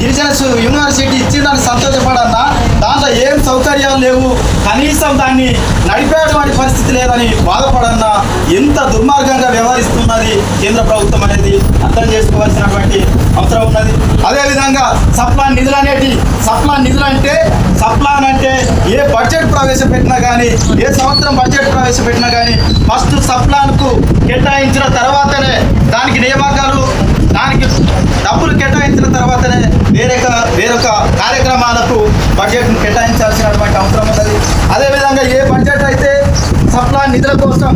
గిరిజన యూనివర్సిటీ ఇచ్చిందని సంతోషపడన్నా దాంట్లో ఏం సౌకర్యాలు లేవు. కనీసం దాన్ని నడిపేటువంటి పరిస్థితి లేదని బాధపడన్నా ఎంత దుర్మార్గంగా వ్యవహరిస్తున్నది కేంద్ర ప్రభుత్వం అనేది అర్థం చేసుకోవాల్సినటువంటి అవసరం ఉన్నది. అదేవిధంగా సప్లా నిధులు అనేటి సప్లా నిధులు అంటే సప్లాన్ అంటే ఏ బడ్జెట్ ప్రవేశపెట్టినా కానీ ఏ సంవత్సరం బడ్జెట్ ప్రవేశపెట్టినా కానీ ఫస్ట్ సప్లాన్కు కేటాయించిన తర్వాతనే దానికి నియామకాలు దానికి డబ్బులు కేటాయించిన తర్వాతనే వేరొక వేరొక కార్యక్రమాలకు బడ్జెట్ను కేటాయించాల్సినటువంటి అవసరం ఉన్నది. అదేవిధంగా ఏ బడ్జెట్ అయితే సప్లా నిధుల కోసం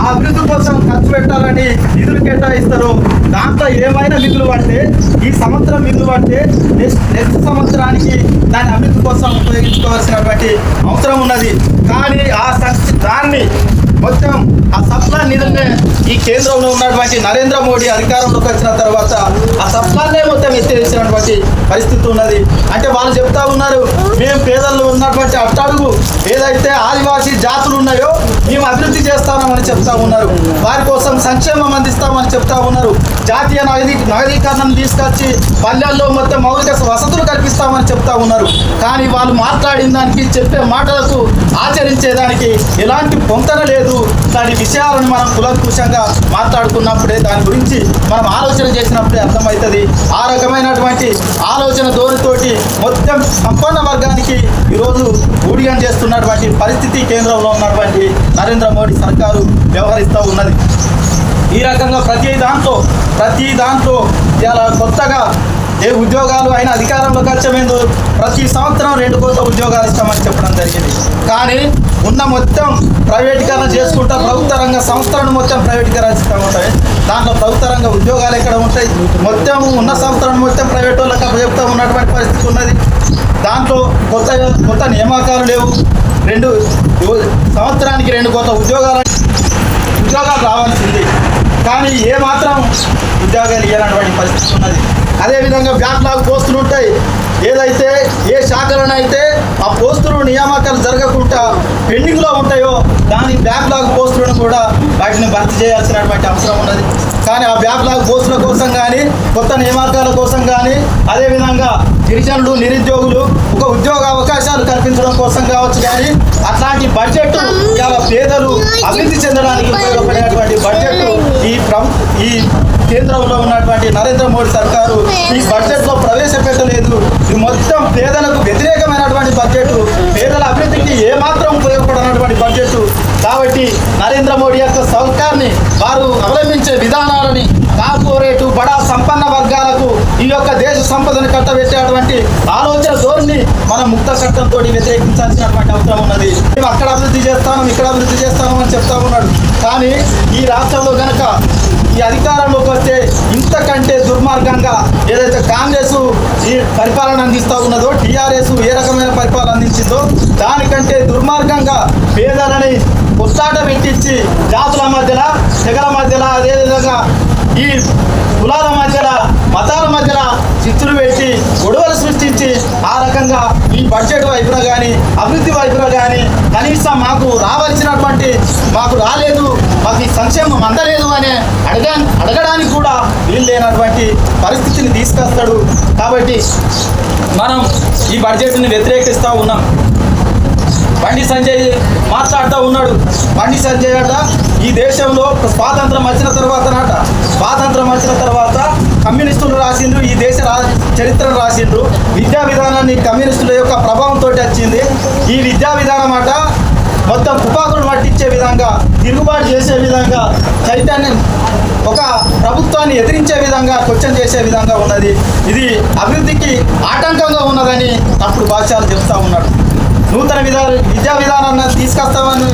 ఆ అభివృద్ధి కోసం ఖర్చు పెట్టాలని నిధులు కేటాయిస్తారు దాంట్లో ఏమైనా నిధులు పడితే ఈ సంవత్సరం నిధులు పడితే నెక్స్ట్ నెక్స్ట్ సంవత్సరానికి దాని అభివృద్ధి కోసం ఉపయోగించుకోవాల్సినటువంటి అవసరం ఉన్నది. కానీ ఆ సక్సెస్ దాన్ని మొత్తం ఆ సప్లా నిధులనే ఈ కేంద్రంలో ఉన్నటువంటి నరేంద్ర మోడీ అధికారంలోకి వచ్చిన తర్వాత ఆ సప్లానే మొత్తం ఎత్తేసినటువంటి పరిస్థితి ఉన్నది. అంటే వాళ్ళు చెప్తా ఉన్నారు మేము పేదల్లో ఉన్నటువంటి అట్టడుగు ఏదైతే ఆదివాసీ జాతులు ఉన్నాయో మేము అభివృద్ధి చేస్తామని చెప్తా ఉన్నారు. వారి కోసం సంక్షేమం అందిస్తామని చెప్తా ఉన్నారు. జాతీయ నగదీ నగరీకరణను తీసుకొచ్చి పల్లెల్లో మొత్తం మౌలిక వసతులు కల్పిస్తామని చెప్తా ఉన్నారు. కానీ వాళ్ళు మాట్లాడిన దానికి చెప్పే మాటలకు ఆచరించేదానికి ఎలాంటి పొంతన లేదు. దాని విషయాలను మనం కులంకుశంగా మాట్లాడుకున్నప్పుడే దాని గురించి మనం ఆలోచన చేసినప్పుడే అర్థమవుతుంది. ఆ రకమైనటువంటి ఆలోచన ధోరణితోటి మొత్తం సంపన్న వర్గానికి ఈరోజు ఊడిగం చేస్తున్నటువంటి పరిస్థితి కేంద్రంలో ఉన్నటువంటి నరేంద్ర మోడీ సర్కారు వ్యవహరిస్తూ ఉన్నది. ఈ రకంగా ప్రతి దాంట్లో ప్రతి దాంట్లో ఇలా కొత్తగా ఏ ఉద్యోగాలు అయినా అధికారంలోకి వచ్చేందు ప్రతి సంవత్సరం రెండు కోట్ల ఉద్యోగాలు ఇస్తామని చెప్పడం జరిగింది. కానీ ఉన్న మొత్తం ప్రైవేటీకరణ చేసుకుంటా ప్రభుత్వ రంగ సంస్థలను మొత్తం ప్రైవేటీకరిస్తూ ఉంటాయి. దాంట్లో ప్రభుత్వ రంగ ఉద్యోగాలు ఎక్కడ ఉంటాయి? మొత్తం ఉన్న సంస్థలను మొత్తం ప్రైవేట్ వాళ్ళకి చెప్తా ఉన్నటువంటి పరిస్థితి ఉన్నది. దాంట్లో కొత్త కొత్త నియామకాలు లేవు. రెండు సంవత్సరానికి రెండు కొత్త ఉద్యోగాలు ఉద్యోగాలు రావాల్సింది. కానీ ఏ మాత్రం ఉద్యోగాలు ఇవ్వాలన్నటువంటి పరిస్థితి ఉన్నది. అదేవిధంగా బ్యాక్లాగ్ పోస్టులు ఉంటాయి. ఏదైతే ఏ శాఖలనైతే ఆ పోస్టులు నియామకాలు జరగకుండా పెండింగ్లో ఉంటాయో దాని బ్యాక్లాగ్ పోస్టులను కూడా వాటిని భర్తీ చేయాల్సినటువంటి అవసరం ఉన్నది. కానీ ఆ బ్యాక్లాగ్ పోస్టుల కోసం కానీ కొత్త నియామకాల కోసం కానీ అదేవిధంగా గిరిజనులు నిరుద్యోగులు ఉద్యోగ అవకాశాలు కల్పించడం కోసం కావచ్చు కానీ అట్లాంటి బడ్జెట్ చాలా పేదలు అభివృద్ధి చెందడానికి ఉపయోగపడేటువంటి బడ్జెట్ ఈ ప్రభు ఈ కేంద్రంలో ఉన్నటువంటి నరేంద్ర మోడీ సర్కారు ఈ బడ్జెట్లో ప్రవేశపెట్టలేదు. ఇది మొత్తం పేదలకు వ్యతిరేకమైనటువంటి బడ్జెట్ పేదల అభివృద్ధికి ఏమాత్రం ఉపయోగపడనటువంటి బడ్జెట్ కాబట్టి నరేంద్ర మోడీ యొక్క సౌకర్యాన్ని వారు అవలంబించే విధానాలని కార్పొరేటు బడా సంపన్న వర్గాలకు ఈ యొక్క దేశ సంపదను కట్టబెట్టేటువంటి ఆలోచన మనం ముక్త చట్టంతో వ్యతిరేకించాల్సినటువంటి అవసరం ఉన్నది. మేము అక్కడ అభివృద్ధి చేస్తాము ఇక్కడ అభివృద్ధి చేస్తాము అని చెప్తా ఉన్నాడు. కానీ ఈ రాష్ట్రంలో కనుక ఈ అధికారంలోకి వస్తే ఇంతకంటే దుర్మార్గంగా ఏదైతే కాంగ్రెస్ ఈ పరిపాలన అందిస్తూ ఉన్నదో టీఆర్ఎస్ ఏ రకమైన పరిపాలన అందించిందో దానికంటే దుర్మార్గంగా పేదలని కొట్లాట పెట్టించి జాతుల మధ్యన తెగల మధ్యన అదేవిధంగా ఈ కులాల మధ్య మతాల మధ్యన చిచ్చులు పెట్టి గొడవలు సృష్టించి ఆ రకంగా ఈ బడ్జెట్ వైపున కానీ అభివృద్ధి వైపున కానీ కనీసం మాకు రావాల్సినటువంటి మాకు రాలేదు మాకు ఈ సంక్షేమం అందలేదు అని అడగా అడగడానికి కూడా వీలు లేనటువంటి పరిస్థితిని తీసుకొస్తాడు. కాబట్టి మనం ఈ బడ్జెట్ని వ్యతిరేకిస్తూ ఉన్నాం. బండి సంజయ్ మాట్లాడుతూ ఉన్నాడు. బండి సంజయ్ అట ఈ దేశంలో స్వాతంత్రం వచ్చిన తర్వాత నాట. స్వాతంత్రం వచ్చిన తర్వాత కమ్యూనిస్టులు రాసిండ్రు ఈ దేశ చరిత్ర చరిత్రను రాసిండ్రు. విద్యా విధానాన్ని కమ్యూనిస్టుల యొక్క ప్రభావంతో వచ్చింది ఈ విద్యా విధానం అట మొత్తం తుపాకులు పట్టించే విధంగా తిరుగుబాటు చేసే విధంగా చైతన్యం ఒక ప్రభుత్వాన్ని ఎదిరించే విధంగా క్వశ్చన్ చేసే విధంగా ఉన్నది. ఇది అభివృద్ధికి ఆటంకంగా ఉన్నదని తప్పుడు భాష్యాలు చెప్తా ఉన్నాడు నూతన విధా విద్యా విధానాన్ని తీసుకొస్తామని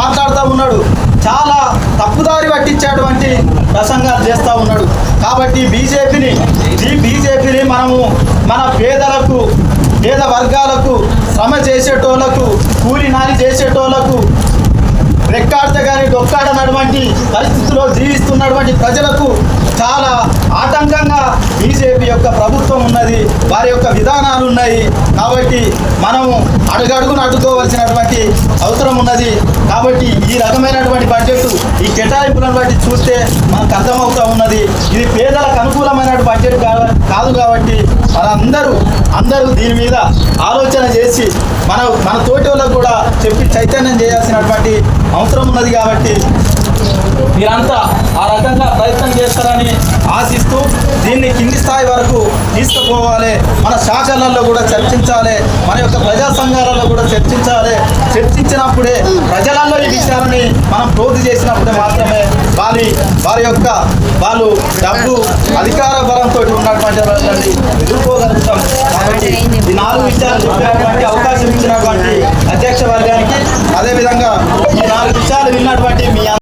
మాట్లాడుతూ ఉన్నాడు. చాలా తప్పుదారి పట్టించేటువంటి ప్రసంగాలు చేస్తూ ఉన్నాడు. కాబట్టి బీజేపీని ఈ బీజేపీని మనము మన పేదలకు పేద వర్గాలకు శ్రమ చేసేటోళ్ళకు కూలి నాలి చేసేటోళ్ళకు రెక్కాడితే కానీ డొక్కాడనటువంటి పరిస్థితిలో జీవిస్తున్నటువంటి ప్రజలకు చాలా ఆటంకంగా బీజేపీ యొక్క ప్రభుత్వం ఉన్నది వారి యొక్క విధానాలు ఉన్నాయి. కాబట్టి మనము అడుగడుగును అడ్డుకోవాల్సినటువంటి అవసరం ఉన్నది. కాబట్టి ఈ రకమైనటువంటి బడ్జెట్ ఈ కేటాయింపులను బట్టి చూస్తే మనకు అర్థమవుతూ ఉన్నది. ఇది పేదలకు అనుకూలమైన బడ్జెట్ కాదు కాబట్టి మనందరూ అందరూ దీని మీద ఆలోచన చేసి మన మన తోటి వాళ్ళకు కూడా చెప్పి చైతన్యం చేయాల్సినటువంటి అవసరం ఉన్నది కాబట్టి మీరంతా ఆ రకంగా ప్రయత్నం చేస్తారని ఆశిస్తూ దీన్ని కింది స్థాయి వరకు తీసుకుపోవాలి. మన శాఖలలో కూడా చర్చించాలి. మన యొక్క ప్రజా సంఘాలలో కూడా చర్చించాలి. చర్చించినప్పుడే ప్రజలలో ఈ విషయాలని మనం పూర్తి చేసినప్పుడే మాత్రమే వారి వారి యొక్క వాళ్ళు డబ్బు అధికార బలంతో ఉన్నటువంటి వాళ్ళని ఎదుర్కోగలుగుతాం. కాబట్టి ఈ నాలుగు విషయాలు చెప్పినటువంటి అవకాశం ఇచ్చినటువంటి అధ్యక్ష వర్గానికి అదేవిధంగా